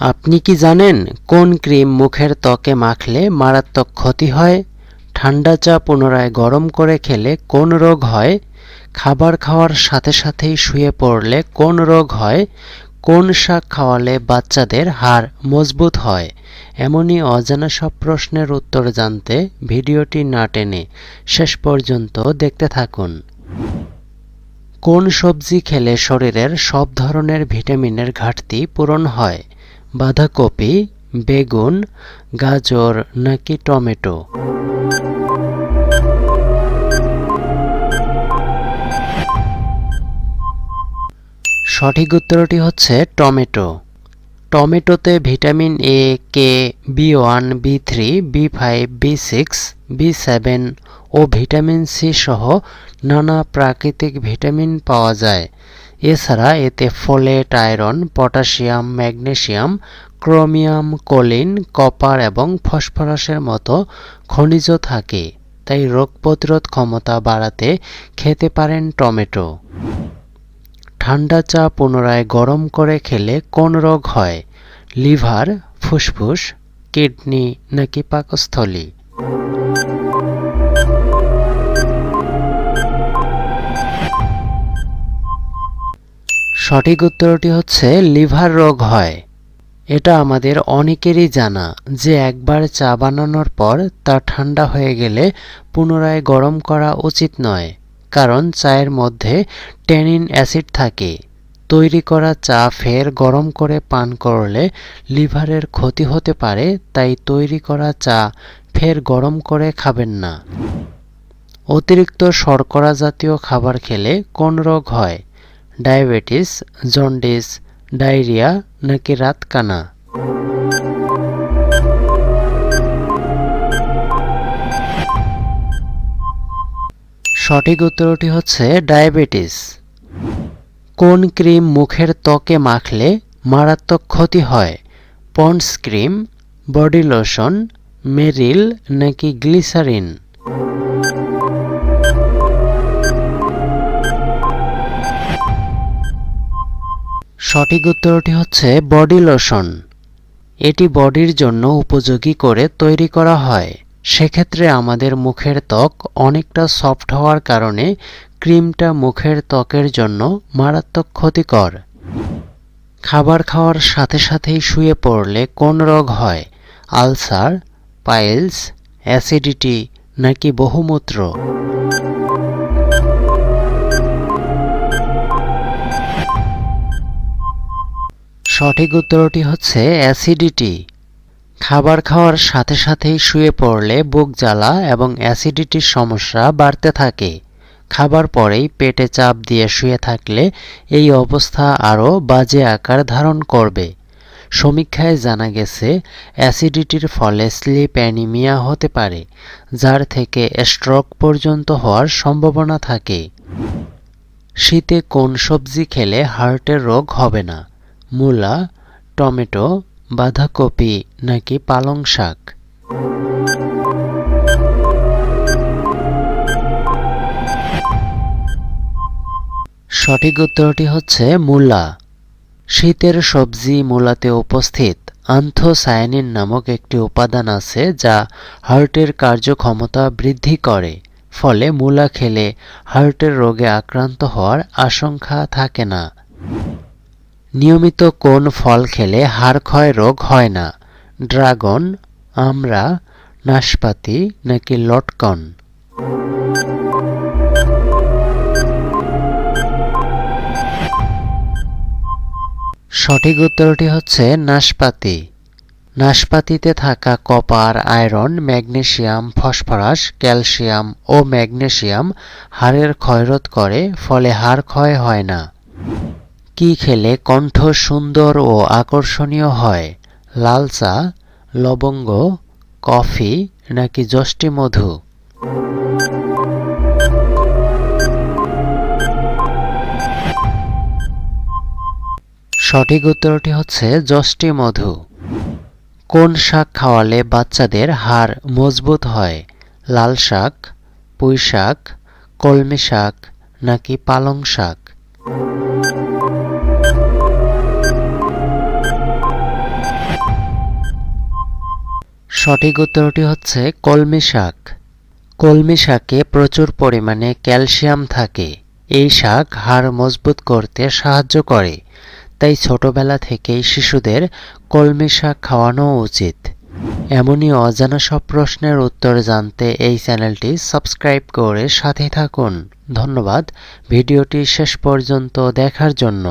আপনি কি জানেন কোন ক্রিম মুখের ত্বকে মাখলে মারাত্মক ক্ষতি হয়? ঠান্ডা চা পুনরায় গরম করে খেলে কোন রোগ হয়? খাবার খাওয়ার সাথে সাথেই শুয়ে পড়লে কোন রোগ হয়? কোন শাক খাওয়ালে বাচ্চাদের হাড় মজবুত হয়? এমনই অজানা সব প্রশ্নের উত্তর জানতে ভিডিওটি না টেনে শেষ পর্যন্ত দেখতে থাকুন। কোন সবজি খেলে শরীরের সব ধরনের ভিটামিনের ঘাটতি পূরণ হয়? বাঁধাকপি, বেগুন, গাজর নাকি টমেটো? সঠিক উত্তরটি হচ্ছে টমেটো। টমেটোতে vitamin A K B one B three B five B six B seven O vitamin C সহ নানা প্রাকৃতিক ভিটামিন পাওয়া যায়। এছাড়া এতে folate, iron, potassium, magnesium, chromium, choline, copper এবং ফসফরাসের মতো খনিজ থাকে। তাই রোগ প্রতিরোধ ক্ষমতা বাড়াতে খেতে পারেন টমেটো। ঠান্ডা চা পুনরায় গরম করে খেলে কোন রোগ হয়? লিভার, ফুসফুস, কিডনি নাকি পাকস্থলী? সঠিক উত্তরটি হচ্ছে, লিভার রোগ হয়। এটা আমাদের অনেকেরই জানা যে একবার চা বানানোর পর তা ঠান্ডা হয়ে গেলে পুনরায় গরম করা উচিত নয়, কারণ চায়ের মধ্যে ট্যানিন অ্যাসিড থাকে। তৈরি করা চা ফের গরম করে পান করলে লিভারের ক্ষতি হতে পারে, তাই তৈরি করা চা ফের গরম করে খাবেন না। অতিরিক্ত শর্করা জাতীয় খাবার খেলে কোন রোগ হয়? ডায়াবেটিস, জন্ডিস, ডায়রিয়া নাকি রাতকানা? সঠিক উত্তরটি হচ্ছে ডায়াবেটিস। কোন ক্রিম মুখের ত্বকে মাখলে মারাত্মক ক্ষতি হয়? Pond's cream, body lotion, Meril নাকি গ্লিসারিন? সঠিক উত্তরটি হচ্ছে বডি লোশন। এটি বডির জন্য উপযোগী করে তৈরি করা হয়। সেক্ষেত্রে আমাদের মুখের ত্বক অনেকটা সফট হওয়ার কারণে ক্রিমটা মুখের ত্বকের জন্য মারাত্মক ক্ষতিকর। খাবার খাওয়ার সাথে সাথেই শুয়ে পড়লে কোন রোগ হয়? আলসার, পাইলস, অ্যাসিডিটি নাকি বহুমূত্র? সঠিক উত্তরটি হচ্ছে অ্যাসিডিটি। খাবার খাওয়ার সাথে সাথেই শুয়ে পড়লে বুক জ্বালা এবং অ্যাসিডিটির সমস্যা বাড়তে থাকে। খাবার পরেই পেটে চাপ দিয়ে শুয়ে থাকলে এই অবস্থা আরও বাজে আকার ধারণ করবে। সমীক্ষায় জানা গেছে, অ্যাসিডিটির ফলে স্লিপ অ্যানিমিয়া হতে পারে, যার থেকে স্ট্রোক পর্যন্ত হওয়ার সম্ভাবনা থাকে। শীতে কোন সবজি খেলে হার্টের রোগ হবে না। মূলা, টমেটো, বাঁধাকপি নাকি পালং শাক? সঠিক উত্তরটি হচ্ছে মূলা। শীতের সবজি মূলাতে উপস্থিত আন্থোসায়ানিন নামক একটি উপাদান আছে যা হার্টের কার্যক্ষমতা বৃদ্ধি করে, ফলে মূলা খেলে হার্টের রোগে আক্রান্ত হওয়ার আশঙ্কা থাকে না। নিয়মিত কোন ফল খেলে হাড় ক্ষয় রোগ হয় না? ড্রাগন, আমড়া, নাশপাতি নাকি লটকন? সঠিক উত্তরটি হচ্ছে নাশপাতি। নাশপাতিতে থাকা copper, iron, magnesium, phosphorus, calcium ও ম্যাগনেসিয়াম হাড়ের ক্ষয়রোধ করে, ফলে হাড় ক্ষয় হয় না। কি খেলে কণ্ঠ সুন্দর ও আকর্ষণীয় হয়? লাল চা লবঙ্গ, কফি নাকি যষ্টি মধু? সঠিক উত্তরটি হচ্ছে যষ্টি মধু। কোন শাক খাওয়ালে বাচ্চাদের হাড় মজবুত হয়? লাল শাক, পুঁই শাক, কলমি শাক নাকি পালং শাক? সঠিক উত্তরটি হচ্ছে কলমি শাক। কলমি শাকে প্রচুর পরিমাণে ক্যালসিয়াম থাকে। এই শাক হাড় মজবুত করতে সাহায্য করে। তাই ছোটবেলা থেকেই শিশুদের কলমি শাক খাওয়ানো উচিত। এমনই অজানা সব প্রশ্নের উত্তর জানতে এই চ্যানেলটি সাবস্ক্রাইব করে সাথে থাকুন। ধন্যবাদ। ভিডিওটি শেষ পর্যন্ত দেখার জন্য।